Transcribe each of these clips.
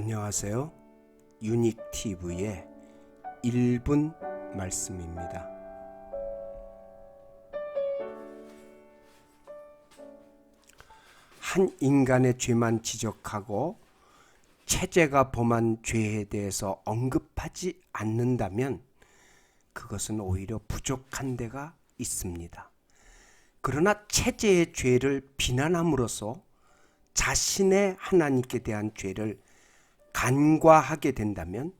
안녕하세요. 유닉 TV의 1분 말씀입니다. 한 인간의 죄만 지적하고 체제가 범한 죄에 대해서 언급하지 않는다면 그것은 오히려 부족한 데가 있습니다. 그러나 체제의 죄를 비난함으로써 자신의 하나님께 대한 죄를 간과하게 된다면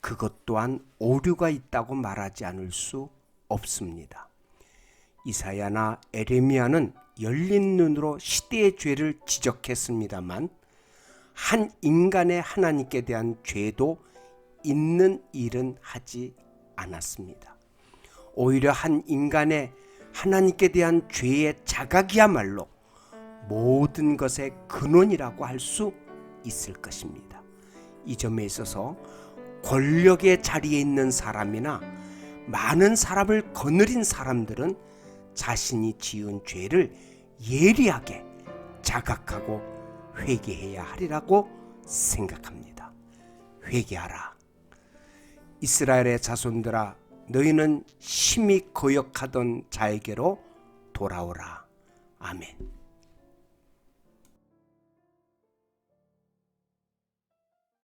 그것 또한 오류가 있다고 말하지 않을 수 없습니다. 이사야나 에레미야는 열린 눈으로 시대의 죄를 지적했습니다만 한 인간의 하나님께 대한 죄도 있는 일은 하지 않았습니다. 오히려 한 인간의 하나님께 대한 죄의 자각이야말로 모든 것의 근원이라고 할 수 있을 것입니다. 이 점에 있어서 권력의 자리에 있는 사람이나 많은 사람을 거느린 사람들은 자신이 지은 죄를 예리하게 자각하고 회개해야 하리라고 생각합니다. 회개하라. 이스라엘의 자손들아 너희는 심히 거역하던 자에게로 돌아오라. 아멘.